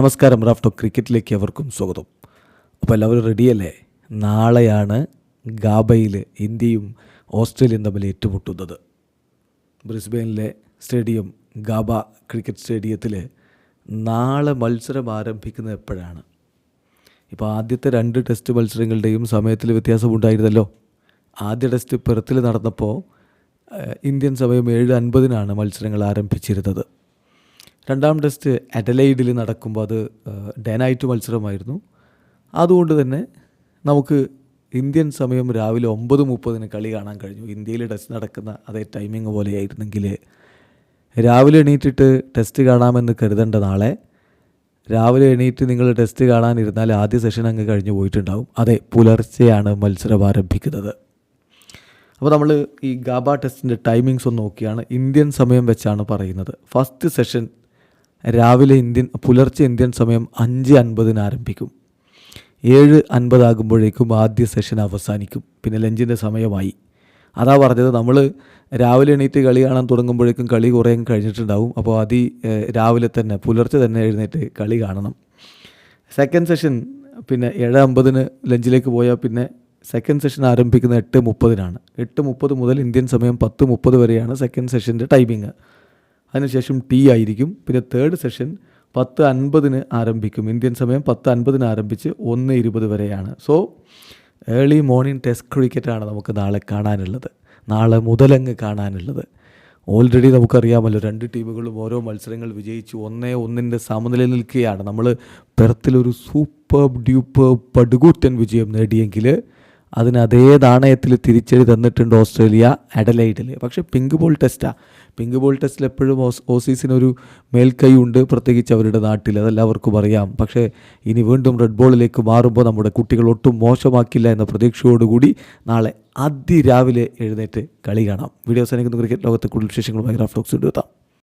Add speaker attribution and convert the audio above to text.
Speaker 1: നമസ്കാരം റാഫ്റ്റോ ക്രിക്കറ്റിലേക്ക് അവർക്കും സ്വാഗതം. അപ്പോൾ എല്ലാവരും റെഡിയല്ലേ നാളെയാണ് ഗാബയിൽ ഇന്ത്യയും ഓസ്ട്രേലിയയും തമ്മിൽ ഏറ്റുമുട്ടുന്നത്. ബ്രിസ്ബെയിനിലെ സ്റ്റേഡിയം ഗാബ ക്രിക്കറ്റ് സ്റ്റേഡിയത്തിൽ നാളെ മത്സരം ആരംഭിക്കുന്നത് എപ്പോഴാണ്? ഇപ്പോൾ ആദ്യത്തെ രണ്ട് ടെസ്റ്റ് മത്സരങ്ങളുടെയും സമയത്തിൽ വ്യത്യാസമുണ്ടായിരുന്നല്ലോ ആദ്യ ടെസ്റ്റ് പെർത്തിൽ നടന്നപ്പോൾ ഇന്ത്യൻ സമയം ഏഴ് അൻപതിനാണ് മത്സരങ്ങൾ ആരംഭിച്ചിരുന്നത്. രണ്ടാം ടെസ്റ്റ് അഡലൈഡിൽ നടക്കുമ്പോൾ അത് ഡെനൈറ്റ് മത്സരമായിരുന്നു. അതുകൊണ്ട് തന്നെ നമുക്ക് ഇന്ത്യൻ സമയം രാവിലെ ഒമ്പത് മുപ്പതിന് കളി കാണാൻ കഴിഞ്ഞു. ഇന്ത്യയിൽ ടെസ്റ്റ് നടക്കുന്ന അതേ ടൈമിംഗ് പോലെയായിരുന്നെങ്കിൽ രാവിലെ എണീറ്റിട്ട് ടെസ്റ്റ് കാണാമെന്ന് കരുതേണ്ട നാളെ. രാവിലെ എണീറ്റ് നിങ്ങൾ ടെസ്റ്റ് കാണാനിരുന്നാൽ ആദ്യ സെഷൻ അങ്ങ് കഴിഞ്ഞ് പോയിട്ടുണ്ടാവും. അതെ പുലർച്ചെയാണ് മത്സരം ആരംഭിക്കുന്നത്. അപ്പോൾ നമ്മൾ ഈ ഗാബ ടെസ്റ്റിന്റെ ടൈമിങ്സ് ഒന്ന് നോക്കിയാണ്. ഇന്ത്യൻ സമയം വെച്ചാണ് പറയുന്നത്. ഫസ്റ്റ് സെഷൻ രാവിലെ ഇന്ത്യൻ പുലർച്ചെ ഇന്ത്യൻ സമയം അഞ്ച് അൻപതിന് ആരംഭിക്കും. ഏഴ് അൻപതാകുമ്പോഴേക്കും ആദ്യ സെഷൻ അവസാനിക്കും. പിന്നെ ലഞ്ചിന്റെ സമയമായി. അതാ പറഞ്ഞത് നമ്മൾ രാവിലെ എണീറ്റ് കളി കാണാൻ തുടങ്ങുമ്പോഴേക്കും കളി കുറേ കഴിഞ്ഞിട്ടുണ്ടാവും. അപ്പോൾ അതി രാവിലെ തന്നെ പുലർച്ചെ തന്നെ എഴുന്നേറ്റ് കളി കാണണം. സെക്കൻഡ് സെഷൻ പിന്നെ ഏഴ് അമ്പതിന് ലഞ്ചിലേക്ക് പോയാൽ പിന്നെ സെക്കൻഡ് സെഷൻ ആരംഭിക്കുന്നത് എട്ട് മുപ്പതിനാണ്. എട്ട് മുപ്പത് മുതൽ ഇന്ത്യൻ സമയം പത്ത് മുപ്പത് വരെയാണ് സെക്കൻഡ് സെഷന്റെ ടൈമിങ് അതിനുശേഷം ടീ ആയിരിക്കും. പിന്നെ തേർഡ് സെഷൻ പത്ത് അൻപതിന് ആരംഭിക്കും. ഇന്ത്യൻ സമയം പത്ത് അൻപതിന് ആരംഭിച്ച് ഒന്ന് ഇരുപത് വരെയാണ്. സോ ഏർലി മോർണിംഗ് ടെസ്റ്റ് ക്രിക്കറ്റാണ് നമുക്ക് നാളെ കാണാനുള്ളത്. നാളെ മുതലങ്ങ് കാണാനുള്ളത്. ഓൾറെഡി നമുക്കറിയാമല്ലോ രണ്ട് ടീമുകളും ഓരോ മത്സരങ്ങൾ വിജയിച്ച്. ഒന്നേ ഒന്നിന്റെ സമനില നിൽക്കുകയാണ്. നമ്മൾ പെർത്തിലൊരു സൂപ്പർ ഡ്യൂപ്പർ പടുകൂറ്റൻ വിജയം നേടിയെങ്കിൽ അതിന് അതേ നാണയത്തിൽ തിരിച്ചടി തന്നിട്ടുണ്ട് ഓസ്ട്രേലിയ അഡലൈഡിൽ. പക്ഷേ പിങ്ക് ബോൾ ടെസ്റ്റാണ് പിങ്ക് ബോൾ ടെസ്റ്റിൽ എപ്പോഴും ഓസ് ഓസീസിനൊരു മേൽക്കൈ ഉണ്ട് പ്രത്യേകിച്ച് അവരുടെ നാട്ടിൽ. അതെല്ലാവർക്കും അറിയാം. പക്ഷേ ഇനി വീണ്ടും റെഡ് ബോളിലേക്ക് മാറുമ്പോൾ നമ്മുടെ കുട്ടികൾ ഒട്ടും മോശമാക്കില്ല എന്ന പ്രതീക്ഷയോടുകൂടി നാളെ അതിരാവിലെ എഴുന്നേറ്റ് കളി കാണാം. വീഡിയോ സൈനിക്കുന്ന ക്രിക്കറ്റ് ലോകത്തെ കൂടുതൽ വിശേഷങ്ങളുമായി ടോക്സ് എടുത്താം